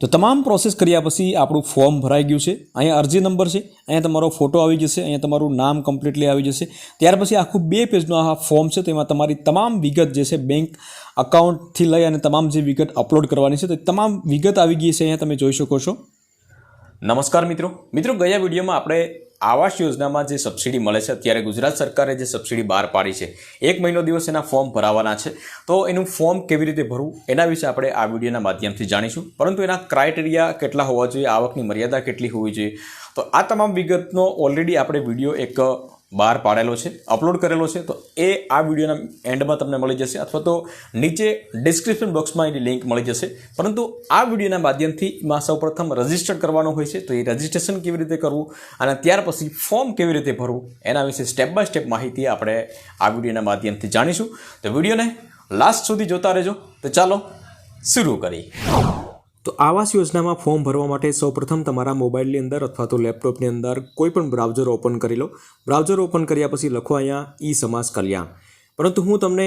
તો તમામ પ્રોસેસ કર્યા પછી આપણું ફોર્મ ભરાઈ ગયું છે. અહીંયા અરજી નંબર છે, અહીંયા તમારો ફોટો આવી જશે, અહીંયા તમારું નામ કમ્પ્લીટલી આવી જશે. ત્યાર પછી આખું બે પેજનું આ ફોર્મ છે, તેમાં તમારી તમામ વિગત જે છે બેંક અકાઉન્ટથી લઈ અને તમામ જે વિગત અપલોડ કરવાની છે, તો તમામ વિગત આવી ગઈ છે, અહીંયા તમે જોઈ શકો છો. નમસ્કાર મિત્રો. મિત્રો, ગયા વિડીયોમાં આપણે આવાસ યોજનામાં જે સબસિડી મળે છે, અત્યારે ગુજરાત સરકારે જે સબસિડી બહાર પાડી છે, એક મહિનો દિવસ એના ફોર્મ ભરાવાના છે. તો એનું ફોર્મ કેવી રીતે ભરવું, એના વિશે આપણે આ વિડીયોના માધ્યમથી જાણીશું. પરંતુ એના ક્રાઇટેરિયા કેટલા હોવા જોઈએ, આવકની મર્યાદા કેટલી હોવી જોઈએ? તો આ તમામ વિગતનો ઓલરેડી આપણે વીડિયો એક બહાર પાડેલો છે અપલોડ કરેલો છે, તો એ આ વિડીયોના એન્ડમાં તમને મળી જશે અથવા તો નીચે ડિસ્ક્રિપ્શન બોક્સમાં એની લિંક મળી જશે. પરંતુ આ વિડીયોના માધ્યમથી માં સૌપ્રથમ રજિસ્ટર કરવાનું હોય છે, તો એ રજિસ્ટ્રેશન કેવી રીતે કરવું અને ત્યાર પછી ફોર્મ કેવી રીતે ભરવું, એના વિશે સ્ટેપ બાય સ્ટેપ માહિતી આપણે આ વિડીયોના માધ્યમથી જાણીશું. તો વિડીયોને લાસ્ટ સુધી જોતા રહેજો. તો ચાલો, શરૂ કરીએ. તો આવાસ યોજનામાં ફોર્મ ભરવા માટે સૌપ્રથમ તમારા મોબાઈલની અંદર અથવા તો લેપટોપની અંદર કોઈ પણ બ્રાઉઝર ઓપન કરી લો. બ્રાઉઝર ઓપન કર્યા પછી લખો અહીંયા ઈ સમાસ કલ્યાણ. પરંતુ હું તમને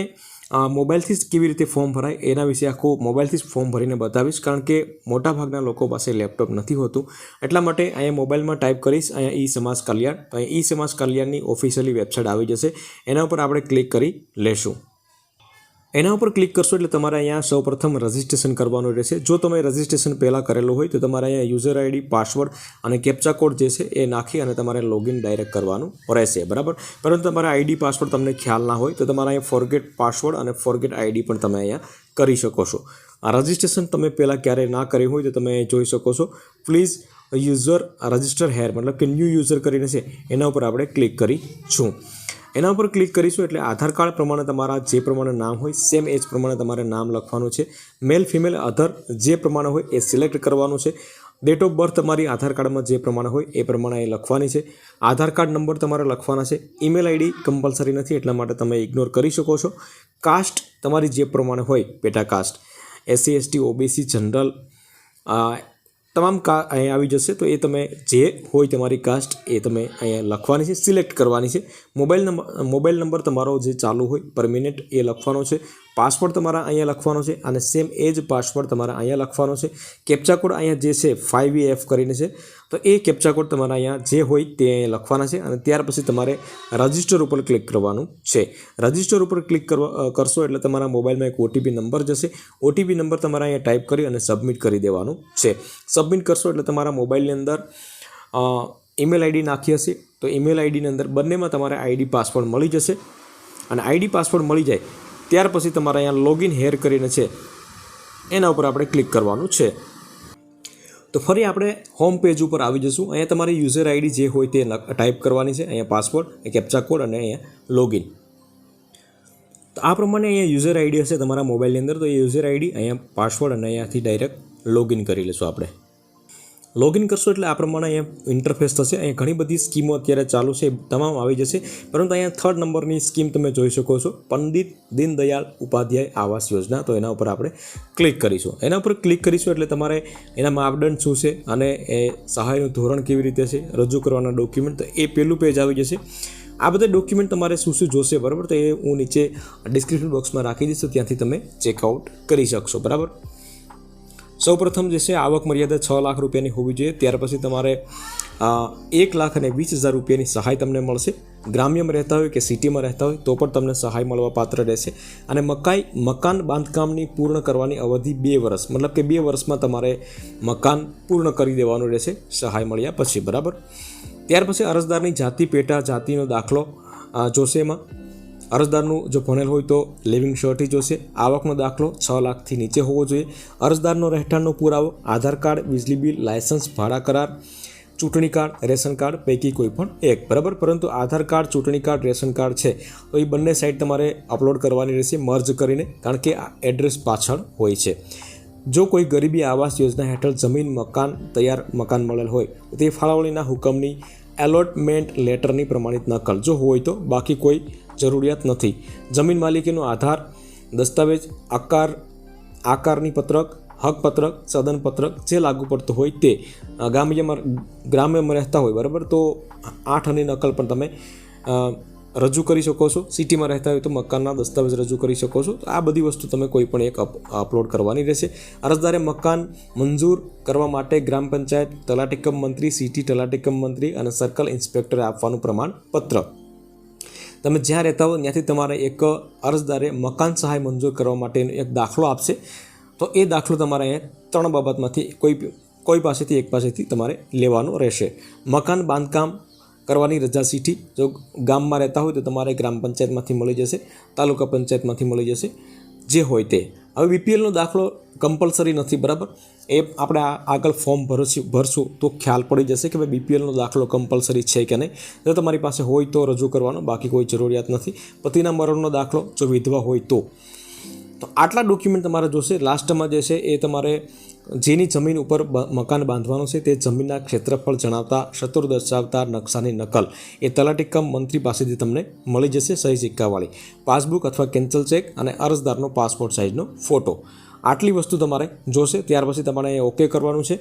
મોબાઈલથી જ કેવી રીતે ફોર્મ ભરાય એના વિશે આખું મોબાઈલથી જ ફોર્મ ભરીને બતાવીશ, કારણ કે મોટાભાગના લોકો પાસે લેપટોપ નથી હોતું. એટલા માટે અહીંયા મોબાઈલમાં ટાઈપ કરીશ, અહીંયા ઈ સમાસ કલ્યાણ. તો અહીંયા ઈ સમાજ કલ્યાણની ઓફિશિયલી વેબસાઇટ આવી જશે. એના ઉપર આપણે ક્લિક કરી લેશું. એના ઉપર ક્લિક કરશો એટલે તમારે અહીંયા સૌપ્રથમ રજિસ્ટ્રેશન કરવાનું રહેશે. જો તમે રજિસ્ટ્રેશન પહેલાં કરેલું હોય તો તમારે અહીંયા યુઝર આઈડી પાસવર્ડ અને કેપ્ચા કોડ જે છે એ નાખી અને તમારે લોગિન ડાયરેક્ટ કરવાનું રહેશે. બરાબર? પરંતુ તમારા આઈડી પાસવર્ડ તમને ખ્યાલ ના હોય તો તમારે અહીંયા ફોરગેટ પાસવર્ડ અને ફોરગેટ આઈડી પણ તમે અહીંયા કરી શકો છો. આ રજિસ્ટ્રેશન તમે પહેલાં ક્યારેય ના કર્યું હોય તો તમે જોઈ શકો છો. પ્લીઝ યુઝર રજિસ્ટર હેર મતલબ કે ન્યૂ યુઝર કરીને છે. એના ઉપર આપણે ક્લિક કરીશું. એના ઉપર ક્લિક કરીશું એટલે આધાર કાર્ડ પ્રમાણે તમારા જે પ્રમાણે નામ હોય સેમ એજ પ્રમાણે તમારે નામ લખવાનું છે. મેલ ફિમેલ અધર જે પ્રમાણે હોય એ સિલેક્ટ કરવાનું છે. ડેટ ઓફ બર્થ તમારી આધાર કાર્ડમાં જે પ્રમાણે હોય એ પ્રમાણે એ લખવાની છે. આધાર કાર્ડ નંબર તમારે લખવાના છે. ઈમેલ આઈડી કમ્પલસરી નથી, એટલા માટે તમે ઇગ્નોર કરી શકો છો. કાસ્ટ તમારી જે પ્રમાણે હોય, પેટા caste SC ST OBC general તમામ કા, અહીંયા આવી જશે. તો એ તમે જે હોય તમારી કાસ્ટ એ તમે અહીંયા લખવાની છે સિલેક્ટ કરવાની છે. મોબાઈલ નંબર મોબાઈલ નંબર તમારો જે ચાલુ હોય પર મિનિટ એ લખવાનો છે. પાસવર્ડ તમારા અહીંયા લખવાનો છે અને સેમ એ જ પાસવર્ડ તમારા અહીંયા લખવાનો છે. કેપ્ચા કોડ અહીંયા જે છે ફાઇવ એફ કરીને છે. તો એ કેપ્ચા કોડ તમારા અહીંયા જે હોય તે અહીંયા લખવાના છે અને ત્યાર પછી તમારે રજિસ્ટર ઉપર ક્લિક કરવાનું છે. રજિસ્ટર ઉપર ક્લિક કરવા કરશો એટલે તમારા મોબાઈલમાં એક ઓટીપી નંબર જશે. ઓટીપી નંબર તમારે અહીંયા ટાઈપ કરી અને સબમિટ કરી દેવાનું છે. સબમિટ કરશો એટલે તમારા મોબાઈલની અંદર ઈમેલ આઈડી નાખી હશે. તો ઈમેલ આઈડીની અંદર બંનેમાં તમારે આઈડી પાસવર્ડ મળી જશે. અને આઈડી પાસવર્ડ મળી જાય, ત્યાર પછી તમારે અહીંયા લોગિન હેર કરીને છે, એના ઉપર આપણે ક્લિક કરવાનું છે. તો ફરી આપણે હોમ પેજ ઉપર આવી જશું. અહીંયા તમારી યુઝર આઈડી જે હોય તે ટાઈપ કરવાની છે, અહીંયા પાસવર્ડ કેપ્ચા કોડ અને અહીંયા લોગિન તો આ પ્રમાણે અહીંયા યુઝર આઈડી હશે તમારા મોબાઈલની અંદર. તો એ યુઝર આઈડી અહીંયા પાસવર્ડ અને અહીંયાથી ડાયરેક્ટ લોગિન કરી લઈશું આપણે. લોગિન કરશો એટલે આ પ્રમાણે અહીંયા ઇન્ટરફેસ થશે. અહીંયા ઘણી બધી સ્કીમો અત્યારે ચાલુ છે તમામ આવી જશે. પરંતુ અહીંયા થર્ડ નંબરની સ્કીમ તમે જોઈ શકો છો, પંડિત દીનદયાળ ઉપાધ્યાય આવાસ યોજના. તો એના ઉપર આપણે ક્લિક કરીશું. એના ઉપર ક્લિક કરીશું એટલે તમારે એના માપદંડ શું છે અને એ સહાયનું ધોરણ કેવી રીતે છે, રજૂ કરવાના ડોક્યુમેન્ટ તો એ પહેલું પેજ આવી જશે. આ બધા ડોક્યુમેન્ટ તમારે શું શું જોશે, બરાબર? તો એ હું નીચે ડિસ્ક્રિપ્શન બોક્સમાં રાખી દઈશ ત્યાંથી તમે ચેકઆઉટ કરી શકશો, બરાબર? સૌપ્રથમ જે છે, આવક મર્યાદા છ લાખ રૂપિયાની હોવી જોઈએ. ત્યાર પછી તમારે એક લાખ અને વીસ હજાર રૂપિયાની સહાય તમને મળશે. ગ્રામ્યમાં રહેતા હોય કે સિટીમાં રહેતા હોય, તો પણ તમને સહાય મળવા પાત્ર રહેશે. અને મકાઈ, મકાન બાંધકામની પૂર્ણ કરવાની અવધિ બે વર્ષ, મતલબ કે બે વર્ષમાં તમારે મકાન પૂર્ણ કરી દેવાનું રહેશે, સહાય મળ્યા પછી, બરાબર? ત્યાર પછી અરજદારની જાતિ, પેટા જાતિનો દાખલો જોશેમાં અરજદારનું જો ભણેલ હોય તો લિવિંગ શોર્ટી જોશે. આવકનો દાખલો છ લાખથી નીચે હોવો જોઈએ. અરજદારનો રહેઠાણનો પુરાવો, આધાર કાર્ડ, વીજળી બિલ, લાયસન્સ, ભાડા કરાર, ચૂંટણી કાર્ડ, રેશન કાર્ડ પૈકી કોઈ પણ એક. બરાબર? પરંતુ આધાર કાર્ડ, ચૂંટણી કાર્ડ, રેશન કાર્ડ છે. તો એ બંને સાઈડ તમારે અપલોડ કરવાની રહેશે મર્જ કરીને, કારણ કે આ એડ્રેસ પાછળ હોય છે. જો કોઈ ગરીબી આવાસ યોજના હેઠળ જમીન, મકાન તૈયાર મકાન મળેલ હોય, તો તે ફાળવણીના હુકમની એલોટમેન્ટ લેટરની પ્રમાણિત નકલ. જો હોય તો બાકી કોઈ જરૂરિયાત નથી. જમીન માલિકીનો આધાર, દસ્તાવેજ, આકાર, આકારની પત્રક હક પત્રક સદન પત્રક જે લાગુ પડતું હોય તે ગામ્યમાં ગ્રામ્યમાં રહેતા હોય, બરાબર? તો આઠ અને નકલ પણ તમે રજૂ કરી શકો છો. સિટીમાં રહેતા હોય તો મકાનના દસ્તાવેજ રજૂ કરી શકો છો. તો આ બધી વસ્તુ તમે કોઈ પણ એક અપ- અપલોડ કરવાની રહેશે. અરજદારે મકાન મંજૂર કરવા માટે ગ્રામ પંચાયત તલાટીકમ મંત્રી, સિટી તલાટીકમ મંત્રી અને સર્કલ ઇન્સ્પેક્ટરે આપવાનું પ્રમાણપત્ર. તમે જ્યાં રહેતા હો ત્યાંથી તમારે એક અરજદારે મકાન સહાય મંજૂર કરવા માટેનો એક દાખલો આપશે. તો એ દાખલો તમારે અહીંયા ત્રણ બાબતમાંથી કોઈ કોઈ પાસેથી એક પાસેથી તમારે લેવાનો રહેશે. મકાન બાંધકામ કરવાની રજા ચીઠી જો ગામમાં રહેતા હોય તો તમારે ગ્રામ પંચાયતમાંથી મળી જશે, તાલુકા પંચાયતમાંથી મળી જશે, જે હોય તે. હવે બીપીએલનો દાખલો કમ્પલસરી નથી, બરાબર? એ આપણે આગળ ફોર્મ ભરશું ભરશું, તો ખ્યાલ પડી જશે કે ભાઈ બીપીએલનો દાખલો કમ્પલસરી છે કે નહીં. જો તમારી પાસે હોય તો રજૂ કરવાનો, બાકી કોઈ જરૂરિયાત નથી. પતિના મરણનો દાખલો જો વિધવા હોય તો. તો આટલા ડોક્યુમેન્ટ તમારે જોશે લાસ્ટમાં જે છે એ તમારે જેની જમીન ઉપર મકાન બાંધવાનું છે તે જમીનના ક્ષેત્રફળ જણાવતા, શત્રુ દર્શાવતા, નકશાની નકલ. એ તલાટી કમ મંત્રી પાસેથી તમને મળી જશે સહી સિક્કાવાળી. પાસબુક અથવા કેન્સલ ચેક અને અરજદારનો પાસપોર્ટ સાઇઝનો ફોટો આટલી વસ્તુ તમારે જોશે, ત્યાર પછી તમારે અહીંયા ઓકે કરવાનું છે.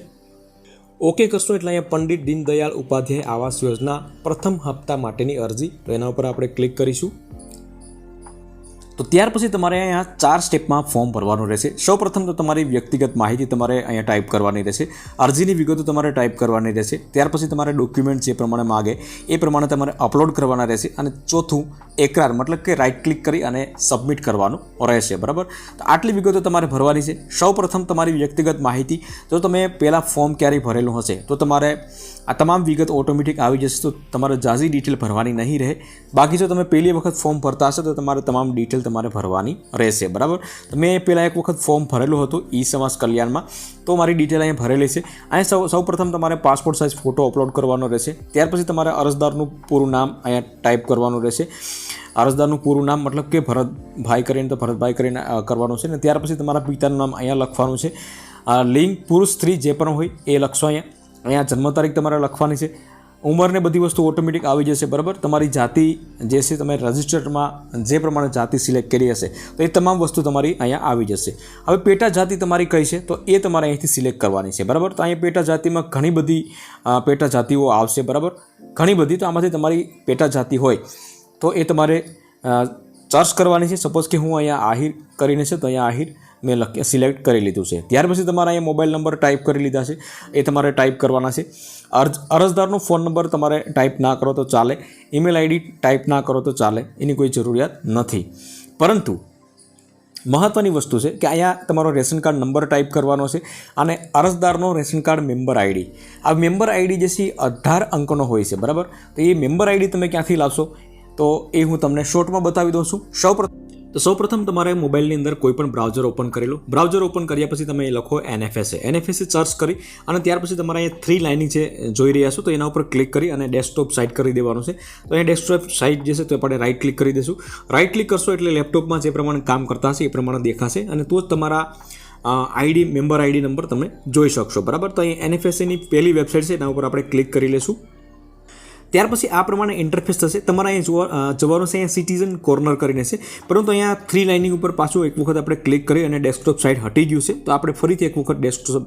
ઓકે કરશો એટલે અહીંયા પંડિત દીનદયાળ ઉપાધ્યાય આવાસ યોજના પ્રથમ હપ્તા માટેની અરજી. તો એના ઉપર આપણે ક્લિક કરીશું. તો ત્યાર પછી તમારે અહીંયા ચાર સ્ટેપમાં ફોર્મ ભરવાનું રહેશે. સૌપ્રથમ તો તમારી વ્યક્તિગત માહિતી તમારે અહીંયા ટાઈપ કરવાની રહેશે. અરજીની વિગતો તમારે ટાઈપ કરવાની રહેશે. ત્યાર પછી તમારે ડોક્યુમેન્ટ જે પ્રમાણે માગે એ પ્રમાણે તમારે અપલોડ કરવાના રહેશે અને ચોથું એકરાર મતલબ કે રાઇટ ક્લિક કરી અને સબમિટ કરવાનું રહેશે. બરાબર? તો આટલી વિગતો તમારે ભરવાની છે. સૌપ્રથમ તમારી વ્યક્તિગત માહિતી, જો તમે પહેલાં ફોર્મ ક્યારેય ભરેલું હશે, તો તમારે આ તમામ વિગત ઓટોમેટિક આવી જશે તો તમારે ઝાઝી ડિટેલ ભરવાની નહીં રહે. બાકી જો તમે પહેલી વખત ફોર્મ ભરતા હશો તો તમારે તમામ ડિટેલ તમારે ભરવાની રહેશે, બરાબર? તો મેં પહેલાં એક વખત ફોર્મ ભરેલું હતું ઈ સમાજ કલ્યાણમાં. તો મારી ડિટેલ અહીંયા ભરેલી છે. અહીંયા સૌ, સૌપ્રથમ તમારે પાસપોર્ટ સાઇઝ ફોટો અપલોડ કરવાનો રહેશે. ત્યાર પછી તમારે અરજદારનું પૂરું નામ અહીંયા ટાઈપ કરવાનું રહેશે. અરજદારનું પૂરું નામ મતલબ કે ભરતભાઈ કરીને, તો ભરતભાઈ કરીને કરવાનું છે. ને ત્યાર પછી તમારા પિતાનું નામ અહીંયા લખવાનું છે. લિંગ પુરુષ સ્ત્રી જે પણ હોય એ લખશો અહીંયા. અહીંયા જન્મ તારીખ તમારે લખવાની છે. ઉંમરને બધી વસ્તુ ઓટોમેટિક આવી જશે, બરાબર? તમારી જાતિ જે છે, તમે રજિસ્ટરમાં જે પ્રમાણે જાતિ સિલેક્ટ કરી હશે, તો એ તમામ વસ્તુ તમારી અહીંયા આવી જશે. હવે પેટા જાતિ તમારી કઈ છે, તો એ તમારે અહીંથી સિલેક્ટ કરવાની છે, બરાબર? તો અહીંયા પેટા જાતિમાં ઘણી બધી પેટા જાતિઓ આવશે, બરાબર? ઘણી બધી, તો આમાંથી તમારી પેટા જાતિ હોય, તો એ તમારે સર્ચ કરવાની છે. સપોઝ કે હું અહીંયા આહિર કરીને છે, તો અહીંયા આહિર મેં લખ સિલેક્ટ કરી લીધું છે. ત્યાર પછી તમારે અહીંયા મોબાઈલ નંબર ટાઈપ કરી લીધા છે. એ તમારે ટાઈપ કરવાના છે. અરજ અરજદારનો ફોન નંબર તમારે ટાઈપ ના કરો તો ચાલે. ઈમેલ આઈડી ટાઈપ ના કરો તો ચાલે. એની કોઈ જરૂરિયાત નથી. પરંતુ મહત્ત્વની વસ્તુ છે કે અહીંયા તમારો રેશન કાર્ડ નંબર ટાઈપ કરવાનો છે અને અરજદારનો રેશન કાર્ડ મેમ્બર આઈડી આ મેમ્બર આઈડી જે છે અઢાર અંકનો હોય છે, બરાબર? તો એ મેમ્બર આઈડી તમે ક્યાંથી લાવશો? તો એ હું તમને શોર્ટમાં બતાવી દઉં છું. સૌપ્રથમ તો સૌપ્રથમ તમારે મોબાઈલની અંદર કોઈ પણ બ્રાઉઝર ઓપન કરી બ્રાઉઝર ઓપન કર્યા પછી તમે લખો એનએફએસએ એનએફએસએ સર્ચ કરી અને ત્યાર પછી તમારે અહીંયા થ્રી લાઇનિંગ છે જોઈ રહ્યા છો, તો એના ઉપર ક્લિક કરી અને ડેસ્કટોપ સાઇટ કરી દેવાનું છે. તો અહીંયા ડેસ્કટોપ સાઇટ જે છે તો આપણે રાઇટ ક્લિક કરી દઈશું. રાઇટ ક્લિક કરશો એટલે લેપટોપમાં જે પ્રમાણે કામ કરતા હશે એ પ્રમાણે દેખાશે અને તો જ તમારા આઈડી મેમ્બર આઈડી નંબર તમે જોઈ શકશો. બરાબર? તો અહીં એનએફએસએની પહેલી વેબસાઇટ છે, એના ઉપર આપણે ક્લિક કરી લઈશું. ત્યાર પછી આ પ્રમાણે ઇન્ટરફેસ થશે. તમારે અહીંયા જોવા જવાનું છે અહીંયા સિટીઝન કોર્નર કરીને છે. પરંતુ અહીંયા થ્રી લાઇનિંગ ઉપર પાછું એક વખત આપણે ક્લિક કરી અને ડેસ્કટોપ સાઇડ હટી ગયું છે. તો આપણે ફરીથી એક વખત ડેસ્કટોપ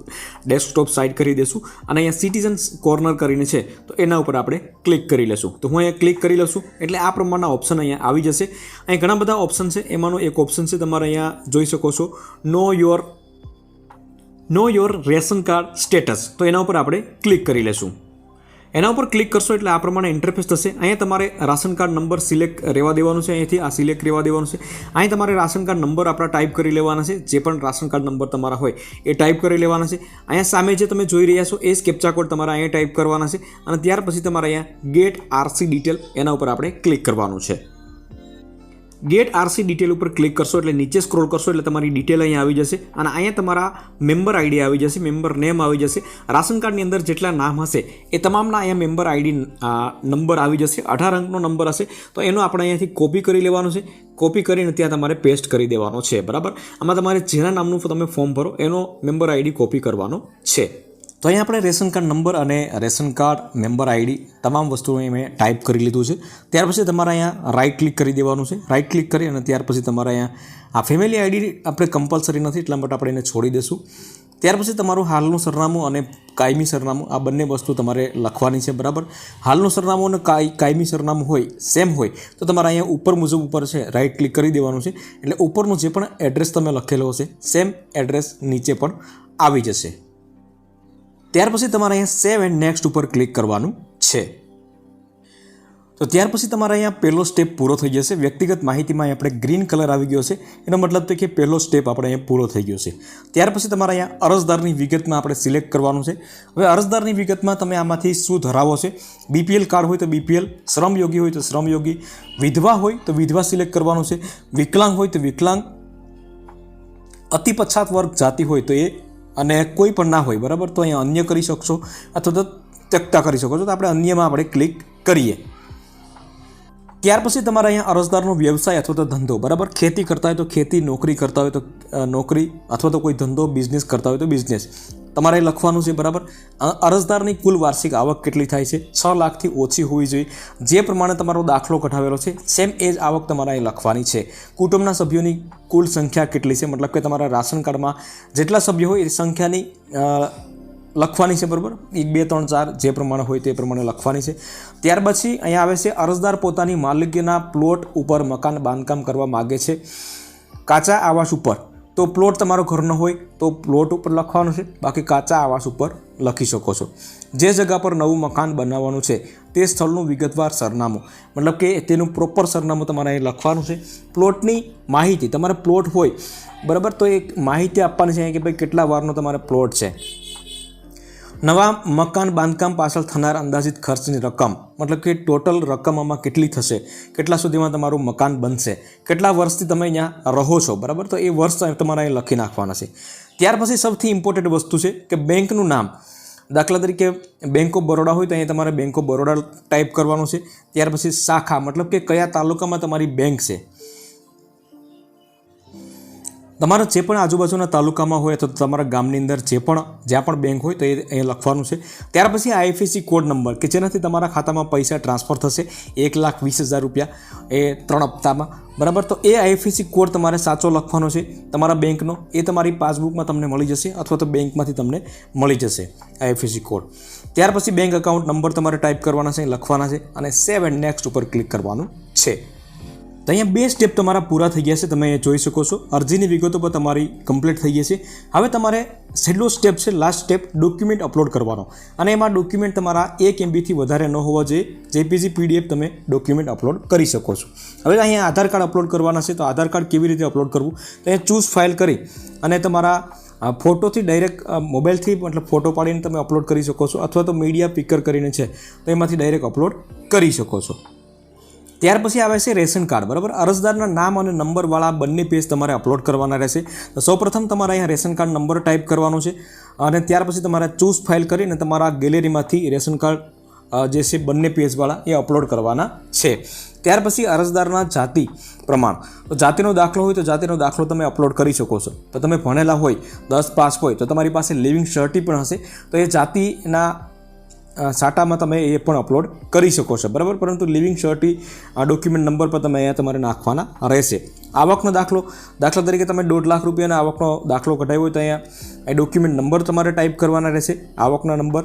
ડેસ્કટોપ સાઇડ કરી દઈશું અને અહીંયા સિટીઝન કોર્નર કરીને છે, તો એના ઉપર આપણે ક્લિક કરી લઈશું. તો હું અહીંયા ક્લિક કરી લઉં એટલે આ પ્રમાણના ઓપ્શન અહીંયા આવી જશે. અહીં ઘણા બધા ઓપ્શન છે. એમાંનો એક ઓપ્શન છે તમારે અહીંયા જોઈ શકો છો. Know your know your ration card status તો એના ઉપર આપણે ક્લિક કરી લેશું એના ઉપર ક્લિક કરશો એટલે આ પ્રમાણે ઇન્ટરફેસ થશે. અહીંયા તમારે રાશન કાર્ડ નંબર સિલેક્ટ રહેવા દેવાનું છે અહીંયાથી. આ સિલેક્ટ રહેવા દેવાનું છે. અહીં તમારે રાશન કાર્ડ નંબર આપણા ટાઈપ કરી લેવાના છે. જે પણ રાશન કાર્ડ નંબર તમારા હોય એ ટાઈપ કરી લેવાના છે. અહીંયા સામે જે તમે જોઈ રહ્યા છો એ જ કોડ તમારે અહીંયા ટાઈપ કરવાના છે. અને ત્યાર પછી તમારે અહીંયા ગેટ આરસી ડિટેલ એના ઉપર આપણે ક્લિક કરવાનું છે. ગેટ આરસી ડિટેલ ઉપર ક્લિક કરશો એટલે નીચે સ્ક્રોલ કરશો એટલે તમારી ડિટેલ અહીંયા આવી જશે અને અહીંયા તમારા મેમ્બર આઈડી આવી જશે મેમ્બર નેમ આવી જશે. રાશન કાર્ડની અંદર જેટલા નામ હશે એ તમામના અહીંયા મેમ્બર આઈડી નંબર આવી જશે. અઢાર અંકનો નંબર હશે. તો એનો આપણે અહીંયાથી કોપી કરી લેવાનો છે. કોપી કરીને ત્યાં તમારે પેસ્ટ કરી દેવાનો છે. બરાબર? આમાં તમારે જેના નામનું તમે ફોર્મ ભરો, એનો મેમ્બર આઈડી કોપી કરવાનો છે. તો અહીંયા આપણે રેશન કાર્ડ નંબર અને રેશન કાર્ડ મેમ્બર આઈડી તમામ વસ્તુઓ અહીં મેં ટાઈપ કરી લીધું છે. ત્યાર પછી તમારે અહીંયા રાઇટ ક્લિક કરી દેવાનું છે. રાઇટ ક્લિક કરી અને ત્યાર પછી તમારે અહીંયા આ ફેમિલી આઈડી આપણે કમ્પલસરી નથી, એટલા માટે આપણે એને છોડી દઈશું. ત્યાર પછી તમારું હાલનું સરનામું અને કાયમી સરનામું, આ બંને વસ્તુ તમારે લખવાની છે, બરાબર? હાલનું સરનામું અને કાય, કાયમી સરનામું હોય સેમ હોય, તો તમારે અહીંયા ઉપર મુજબ ઉપર છે રાઈટ ક્લિક કરી દેવાનું છે. એટલે ઉપરનું જે પણ એડ્રેસ તમે લખેલો હશે સેમ એડ્રેસ નીચે પણ આવી જશે. ત્યાર પછી તમારે અહીંયા સેવ એન્ડ નેક્સ્ટ ઉપર ક્લિક કરવાનું છે. તો ત્યાર પછી તમારા અહીંયા પહેલો સ્ટેપ પૂરો થઈ જશે. વ્યક્તિગત માહિતીમાં આપણે ગ્રીન કલર આવી ગયો છે. એનો મતલબ તો કે પહેલો સ્ટેપ આપણે અહીંયા પૂરો થઈ ગયો છે. ત્યાર પછી તમારે અહીંયા અરજદારની વિગતમાં આપણે સિલેક્ટ કરવાનું છે. હવે અરજદારની વિગતમાં તમે આમાંથી શું ધરાવો છે? બીપીએલ કાર્ડ હોય તો બીપીએલ શ્રમયોગી હોય તો શ્રમયોગી વિધવા હોય તો વિધવા સિલેક્ટ કરવાનું છે. વિકલાંગ હોય તો વિકલાંગ અતિ પછાત વર્ગ જાતિ હોય તો એ અને કોઈ પણ ના હોય, બરાબર? તો અહીંયા અન્ય કરી શકશો અથવા તો ત્યક્તા કરી શકો છો. તો આપણે અન્યમાં આપણે ક્લિક કરીએ. ત્યાર પછી તમારે અહીંયા અરજદારનો વ્યવસાય અથવા તો ધંધો, બરાબર? ખેતી કરતા હોય તો ખેતી, નોકરી કરતા હોય તો નોકરી અથવા તો કોઈ ધંધો બિઝનેસ કરતા હોય તો બિઝનેસ તમારે લખવાનું છે, બરાબર? અરજદારની કુલ વાર્ષિક આવક કેટલી થાય છે? છ લાખથી ઓછી હોવી જોઈએ. જે પ્રમાણે તમારો દાખલો કઢાવેલો છે સેમ એ જ આવક તમારે અહીં લખવાની છે. કુટુંબના સભ્યોની કુલ સંખ્યા કેટલી છે? મતલબ કે તમારા રાશન કાર્ડમાં જેટલા સભ્યો હોય એ સંખ્યાની લખવાની છે, બરાબર? એક બે, ત્રણ, ચાર જે પ્રમાણે હોય તે પ્રમાણે લખવાની છે. ત્યાર પછી અહીંયા આવે છે, અરજદાર પોતાની માલિકીના પ્લોટ ઉપર મકાન, બાંધકામ કરવા માગે છે. કાચા આવાસ ઉપર. તો પ્લોટ તમારો ઘરનો હોય, તો પ્લોટ ઉપર લખવાનું છે. બાકી કાચા આવાસ ઉપર લખી શકો છો. જે જગ્યા પર નવું મકાન બનાવવાનું છે, તે સ્થળનું વિગતવાર સરનામું. મતલબ કે તેનું પ્રોપર સરનામું તમારે અહીં લખવાનું છે. પ્લોટની માહિતી, તમારે પ્લોટ હોય, બરાબર? તો એક માહિતી આપવાની છે કે ભાઈ કેટલા વારનો તમારે પ્લોટ છે. નવા મકાન બાંધકામ પાછળ થનાર અંદાજિત ખર્ચની રકમ, મતલબ કે ટોટલ રકમ આમાં કેટલી થશે? કેટલા સુધીમાં તમારું મકાન બનશે? કેટલા વર્ષથી તમે અહીંયા રહો છો? બરાબર? તો એ વર્ષ તમારે અહીં લખી નાખવાના છે. ત્યાર પછી સૌથી ઇમ્પોર્ટન્ટ વસ્તુ છે કે બેંકનું નામ. દાખલા તરીકે બેંક ઓફ બરોડા હોય તો અહીંયા તમારે બેંક ઓફ બરોડા ટાઈપ કરવાનું છે. ત્યાર પછી શાખા, મતલબ કે કયા તાલુકામાં તમારી બેંક છે? તમારા જે પણ આજુબાજુના તાલુકામાં હોય તો તમારા ગામની અંદર જે પણ, જ્યાં પણ બેંક હોય તો એ અહીંયા લખવાનું છે. ત્યાર પછી આઈએફએસસી કોડ નંબર કે જેનાથી તમારા ખાતામાં પૈસા ટ્રાન્સફર થશે, એક લાખ વીસ હજાર રૂપિયા એ ત્રણ હપ્તામાં. બરાબર? તો એ આઈએફએસસી કોડ તમારે સાચો લખવાનો છે. તમારા બેંકનો, એ તમારી પાસબુકમાં તમને મળી જશે અથવા તો બેંકમાંથી તમને મળી જશે આઈએફએસસી કોડ ત્યાર પછી બેંક એકાઉન્ટ નંબર તમારે ટાઈપ કરવાના છે, લખવાના છે અને સેવ એન્ડ નેક્સ્ટ ઉપર ક્લિક કરવાનું છે. તો અહીંયા બે સ્ટેપ તમારા પૂરા થઈ ગયા છે, તમે જોઈ શકો છો. અરજીની વિગતો પણ તમારી કમ્પ્લીટ થઈ ગઈ છે. હવે તમારે છેલ્લો સ્ટેપ છે લાસ્ટ સ્ટેપ ડોક્યુમેન્ટ અપલોડ કરવાનો. અને એમાં ડોક્યુમેન્ટ તમારા એક એમબીથી વધારે ન હોવા જોઈએ. જેપીજી પીડીએફ તમે ડોક્યુમેન્ટ અપલોડ કરી શકો છો. હવે અહીંયા આધાર કાર્ડ અપલોડ કરવાના છે, તો આધાર કાર્ડ કેવી રીતે અપલોડ કરવું? તો અહીંયા ચૂઝ ફાઇલ કરી અને તમારા ફોટોથી ડાયરેક્ટ મોબાઈલથી મતલબ ફોટો પાડીને તમે અપલોડ કરી શકો છો, અથવા તો મીડિયા પિકર કરીને છે, તો એમાંથી ડાયરેક્ટ અપલોડ કરી શકો છો. ત્યાર પછી આવે છે રેશન કાર્ડ, બરાબર? અરજદારના નામ અને નંબરવાળા બંને પેજ તમારે અપલોડ કરવાના રહેશે. તો સૌપ્રથમ તમારે અહીંયા રેશન કાર્ડ નંબર ટાઈપ કરવાનો છે અને ત્યાર પછી તમારે ચૂઝ ફાઇલ કરીને તમારા ગેલેરીમાંથી રેશન કાર્ડ જે છે બંને પેજવાળા એ અપલોડ કરવાના છે. ત્યાર પછી અરજદારના જાતિ પ્રમાણ. તો જાતિનો દાખલો હોય તો જાતિનો દાખલો તમે અપલોડ કરી શકો છો. તો તમે ભણેલા હોય, દસ પાસ હોય, તો તમારી પાસે લિવિંગ સર્ટી પણ હશે. તો એ જાતિના સાટામાં તમે એ પણ અપલોડ કરી શકો છો. બરાબર? પરંતુ લિવિંગ સર્ટી ડોક્યુમેન્ટ નંબર પર તમે અહીંયા તમારે નાખવાના રહેશે. આવકનો દાખલો. દાખલા તરીકે તમે દોઢ લાખ રૂપિયાના આવકનો દાખલો કઢાવ્યો હોય તો અહીંયા એ ડોક્યુમેન્ટ નંબર તમારે ટાઈપ કરવાના રહેશે, આવકના નંબર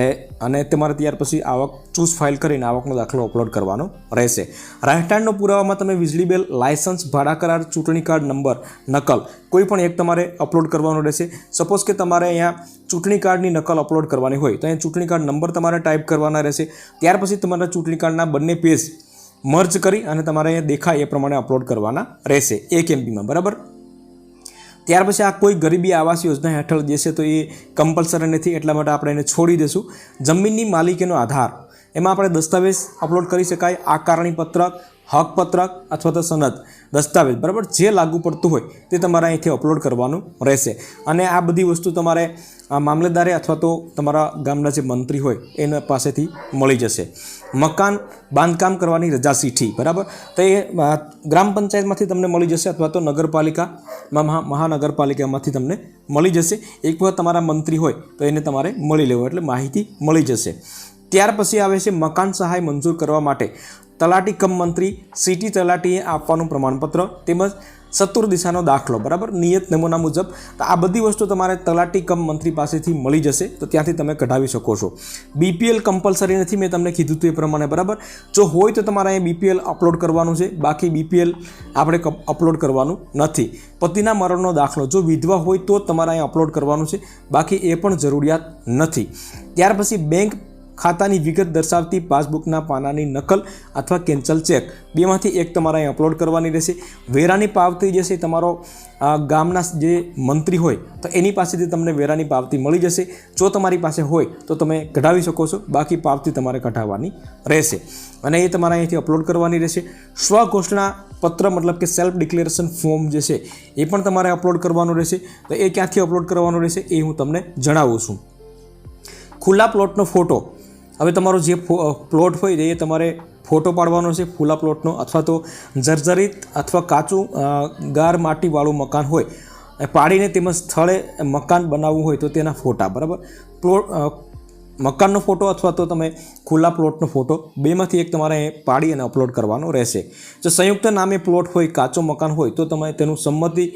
એ અને તમારે ત્યાર પછી આવક ચૂઝ ફાઇલ કરીને આવકનો દાખલો અપલોડ કરવાનો રહેશે. રહેઠાણનો પુરાવામાં તમે વીજળી બિલ લાયસન્સ ભાડા કરાર, ચૂંટણી કાર્ડ નંબર નકલ, કોઈ પણ એક તમારે અપલોડ કરવાનો રહેશે. સપોઝ કે તમારે અહીંયા ચૂંટણી કાર્ડની નકલ અપલોડ કરવાની હોય, તો અહીંયા ચૂંટણી કાર્ડ નંબર તમારે ટાઈપ કરવાના રહેશે. ત્યાર પછી તમારા ચૂંટણી કાર્ડના બંને પેજ મર્જ કરી અને તમારે દેખાય એ પ્રમાણે અપલોડ કરવાના રહેશે એક એમબીમાં બરાબર? ત્યાર પછી આ કોઈ ગરીબી આવાસ યોજના હેઠળ જે તો એ કમ્પલસરી નથી, એટલા માટે આપણે એને છોડી દઈશું જમીનની માલિકીનો આધાર, એમાં આપણે દસ્તાવેજ અપલોડ કરી શકાય આકારણી પત્રક હક પત્રક અથવા તો સનદ દસ્તાવેજ, બરાબર? જે લાગુ પડતું હોય તે તમારે અહીંથી અપલોડ કરવાનું રહેશે. અને આ બધી વસ્તુ તમારે, આ મામલેદારે અથવા તો તમારા ગામના જે મંત્રી હોય એના પાસેથી મળી જશે. મકાન બાંધકામ કરવાની રજા ચીઠી બરાબર? તો એ ગ્રામ પંચાયતમાંથી તમને મળી જશે અથવા તો નગરપાલિકામાં મહા, મહાનગરપાલિકામાંથી તમને મળી જશે. એક વખત તમારા મંત્રી હોય તો એને તમારે મળી લેવું એટલે માહિતી મળી જશે. ત્યાર પછી આવે છે મકાન સહાય મંજૂર કરવા માટે. તલાટી કમ મંત્રી સિટી તલાટીએ આપવાનું પ્રમાણપત્ર તેમજ સત્તુર દિશાનો દાખલો, બરાબર? નિયત નમૂના મુજબ. તો આ બધી વસ્તુ તમારે તલાટી કમ મંત્રી પાસેથી મળી જશે, તો ત્યાંથી તમે કઢાવી શકો છો. બીપીએલ કમ્પલસરી નથી, મેં તમને કીધું હતું એ પ્રમાણે, બરાબર? જો હોય તો તમારે અહીંયા બીપીએલ અપલોડ કરવાનું છે, બાકી બીપીએલ આપણે અપલોડ કરવાનું નથી. પતિના મરણનો દાખલો, જો વિધવા હોય તો તમારે અહીં અપલોડ કરવાનું છે, બાકી એ પણ જરૂરિયાત નથી. ત્યાર પછી બેંક ખાતાની વિગત દર્શાવતી પાસબુકના પાનાની નકલ અથવા કેન્સલ ચેક. બેમાંથી એક તમારે અહીં અપલોડ કરવાની રહેશે. વેરાની પાવતી જે છે તમારો ગામના જે મંત્રી હોય, તો એની પાસેથી તમને વેરાની પાવતી મળી જશે. જો તમારી પાસે હોય, તો તમે કઢાવી શકો છો. બાકી પાવતી તમારે કઢાવવાની રહેશે. અને એ તમારે અહીંથી અપલોડ કરવાની રહેશે. સ્વઘોષણા પત્ર, મતલબ કે સેલ્ફ ડિક્લેરેશન ફોર્મ જે છે, એ પણ તમારે અપલોડ કરવાનું રહેશે. તો એ ક્યાંથી અપલોડ કરવાનું રહેશે એ હું તમને જણાવું છું. ખુલ્લા પ્લોટનો ફોટો હવે તમારો જે પ્લોટ હોય એ તમારે ફોટો પાડવાનો છે, ફૂલા પ્લોટનો અથવા તો જર્જરિત અથવા કાચું ગાર માટીવાળું મકાન હોય પાડીને તેમજ સ્થળે મકાન બનાવવું હોય તો તેના ફોટા, બરાબર? પ્લોટ મકાનનો ફોટો અથવા તો તમે ખુલ્લા પ્લોટનો ફોટો બેમાંથી એક તમારે પાડી અને અપલોડ કરવાનો રહેશે. જો સંયુક્ત નામે પ્લોટ હોય, કાચો મકાન હોય, તો તમે તેનું સંમતિ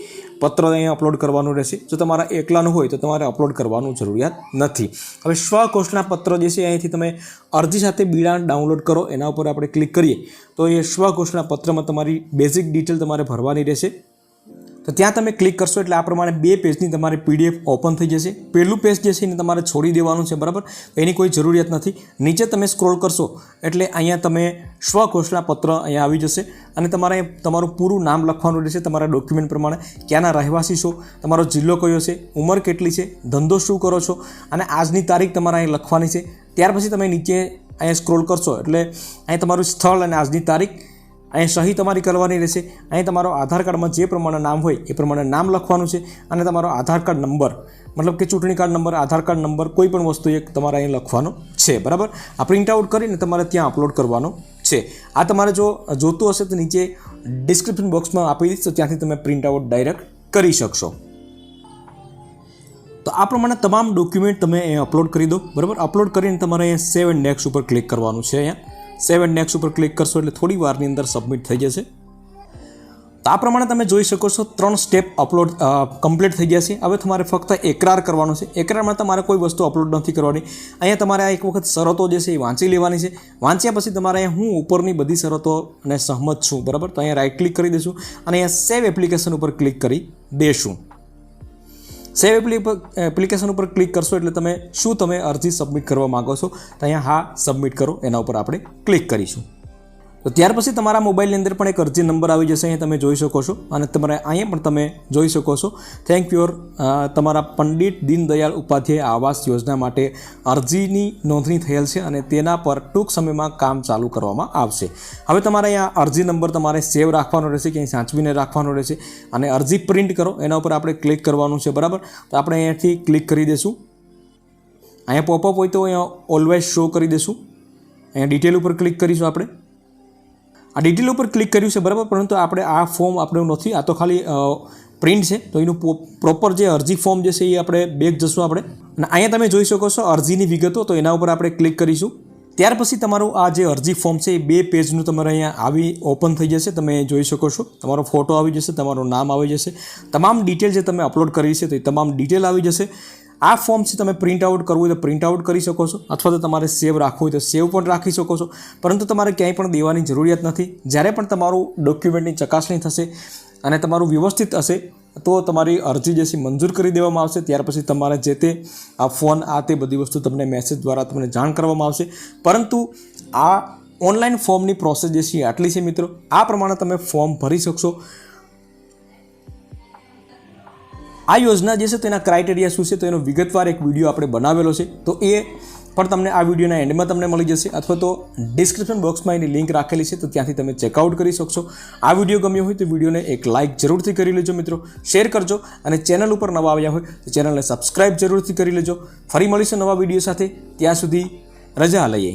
પત્ર અહીંયા અપલોડ કરવાનું રહેશે. જો તમારા એકલાનું હોય, તો તમારે અપલોડ કરવાનું જરૂરિયાત નથી. હવે સ્વઘોષણા પત્ર જે છે, અહીંથી તમે અરજી સાથે બિડાણ ડાઉનલોડ કરો. એના ઉપર આપણે ક્લિક કરીએ તો એ સ્વઘોષણા પત્રમાં તમારી બેઝિક ડિટેલ તમારે ભરવાની રહેશે. તો ત્યાં તમે ક્લિક કરશો એટલે આ પ્રમાણે બે પેજની તમારી પીડીએફ ઓપન થઈ જશે. પહેલું પેજ જે છે એને તમારે છોડી દેવાનું છે, બરાબર? એની કોઈ જરૂરિયાત નથી. નીચે તમે સ્ક્રોલ કરશો એટલે અહીંયા તમે સ્વઘોષણા પત્ર અહીંયા આવી જશે અને તમારે તમારું પૂરું નામ લખવાનું રહેશે તમારા ડોક્યુમેન્ટ પ્રમાણે. ક્યાંના રહેવાસી છો, તમારો જિલ્લો કયો છે, ઉંમર કેટલી છે, ધંધો શું કરો છો, અને આજની તારીખ તમારે અહીં લખવાની છે. ત્યાર પછી તમે નીચે અહીંયા સ્ક્રોલ કરશો એટલે અહીં તમારું સ્થળ અને આજની તારીખ અહીં સહી તમારી કરવાની રહેશે. અહીં તમારો આધાર કાર્ડમાં જે પ્રમાણે નામ હોય, એ પ્રમાણે નામ લખવાનું છે અને તમારો આધાર કાર્ડ નંબર, મતલબ કે ચૂંટણી card number, Aadhaar card number, કોઈ પણ વસ્તુ એક તમારે અહીં લખવાનો છે. બરાબર? આ પ્રિન્ટ આઉટ કરીને તમારે ત્યાં અપલોડ કરવાનો છે. આ તમારે જો જોતું હશે તો નીચે ડિસ્ક્રિપ્શન બોક્સમાં આપી દઈશ, તો ત્યાંથી તમે પ્રિન્ટ આઉટ ડાયરેક્ટ કરી શકશો. તો આ પ્રમાણે તમામ ડોક્યુમેન્ટ તમે અહીંયા અપલોડ કરી દો. બરાબર? અપલોડ કરીને તમારે અહીંયા સેવ એન્ડ નેક્સ્ટ ઉપર ક્લિક કરવાનું છે અહીંયા. સેવ એન્ડ નેક્સ્ટ ઉપર ક્લિક કરશો એટલે થોડી વારની અંદર સબમિટ થઈ જશે. તો આ પ્રમાણે તમે જોઈ શકો છો ત્રણ સ્ટેપ અપલોડ કમ્પ્લીટ થઈ ગયા છે. હવે તમારે ફક્ત એકરાર કરવાનો છે. એકરારમાં તમારે કોઈ વસ્તુ અપલોડ નથી કરવાની. અહીંયા તમારે આ એક વખત શરતો જે છે એ વાંચી લેવાની છે. વાંચ્યા પછી તમારે અહીંયા હું ઉપરની બધી શરતોને સહમત છું. બરાબર? તો અહીંયા રાઈટ ક્લિક કરી દઈશું અને અહીંયા સેવ એપ્લિકેશન ઉપર ક્લિક કરી દેશું. સેવ એપ્લિકેશન ઉપર ક્લિક કરશો એટલે તમે શું તમે અરજી સબમિટ કરવા માગો છો, તો અહીંયા હા સબમિટ કરો, એના ઉપર આપણે ક્લિક કરીશું. તો ત્યાર પછી તમારા મોબાઈલની અંદર પણ એક અરજી નંબર આવી જશે અહીંયા તમે જોઈ શકો છો. અને તમારે અહીંયા પણ તમે જોઈ શકો છો. થેન્ક યુ તમારા પંડિત દીનદયાળ ઉપાધ્યાય આવાસ યોજના માટે અરજીની નોંધણી થયેલ છે અને તેના પર ટૂંક સમયમાં કામ ચાલુ કરવામાં આવશે. હવે તમારે અહીંયા અરજી નંબર તમારે સેવ રાખવાનો રહેશે કે અહીં સાચવીને રાખવાનો રહેશે. અને અરજી પ્રિન્ટ કરો, એના ઉપર આપણે ક્લિક કરવાનું છે, બરાબર? તો આપણે અહીંયાથી ક્લિક કરી દઈશું. અહીંયા પોપઅપ હોય તો અહીંયા ઓલવેઝ શો કરી દઈશું. અહીંયા ડિટેલ ઉપર ક્લિક કરીશું આપણે. આ ડિટેલ ઉપર ક્લિક કર્યું છે, બરાબર? પરંતુ આપણે આ ફોર્મ આપણું નથી. આ તો ખાલી પ્રિન્ટ છે. તો એનું પ્રોપર જે અરજી ફોર્મ જે છે એ આપણે બેગ જશું આપણે. અને અહીંયા તમે જોઈ શકો છો અરજીની વિગતો. તો એના ઉપર આપણે ક્લિક કરીશું. ત્યાર પછી તમારું આ જે અરજી ફોર્મ છે એ બે પેજનું તમારે અહીંયા આવી ઓપન થઈ જશે. તમે જોઈ શકો છો. તમારો ફોટો આવી જશે, તમારું નામ આવી જશે. તમામ ડિટેલ જે તમે અપલોડ કરી છે, તો એ તમામ ડિટેલ આવી જશે. આ ફોર્મથી તમે પ્રિન્ટ આઉટ કરવું હોય તો પ્રિન્ટ આઉટ કરી શકો છો, અથવા તો તમારે સેવ રાખવું હોય તો સેવ પણ રાખી શકો છો. પરંતુ તમારે ક્યાંય પણ દેવાની જરૂરિયાત નથી. જ્યારે પણ તમારું ડોક્યુમેન્ટની ચકાસણી થશે અને તમારું વ્યવસ્થિત હશે, તો તમારી અરજી જે છે મંજૂર કરી દેવામાં આવશે. ત્યાર પછી તમારે જે તે આ ફોન, આ તે બધી વસ્તુ તમને મેસેજ દ્વારા તમને જાણ કરવામાં આવશે. પરંતુ આ ઓનલાઈન ફોર્મની પ્રોસેસ જે છે આટલી છે મિત્રો. આ પ્રમાણે તમે ફોર્મ ભરી શકશો. આ યોજના જે છે તેના ક્રાઇટેરિયા શું છે તો એનો વિગતવાર એક વીડિયો આપણે બનાવેલો છે. તો એ પણ તમને આ વિડીયોના એન્ડમાં તમને મળી જશે અથવા તો ડિસ્ક્રિપ્શન બોક્સમાં એની લિંક રાખેલી છે તો ત્યાંથી તમે ચેકઆઉટ કરી શકશો. આ વીડિયો ગમ્યો હોય તો વિડીયોને એક લાઇક જરૂરથી કરી લેજો મિત્રો. શેર કરજો અને ચેનલ ઉપર નવા આવ્યા હોય તો ચેનલને સબસ્ક્રાઇબ જરૂરથી કરી લેજો. ફરી મળીશું નવા વીડિયો સાથે. ત્યાં સુધી રજા લઈએ.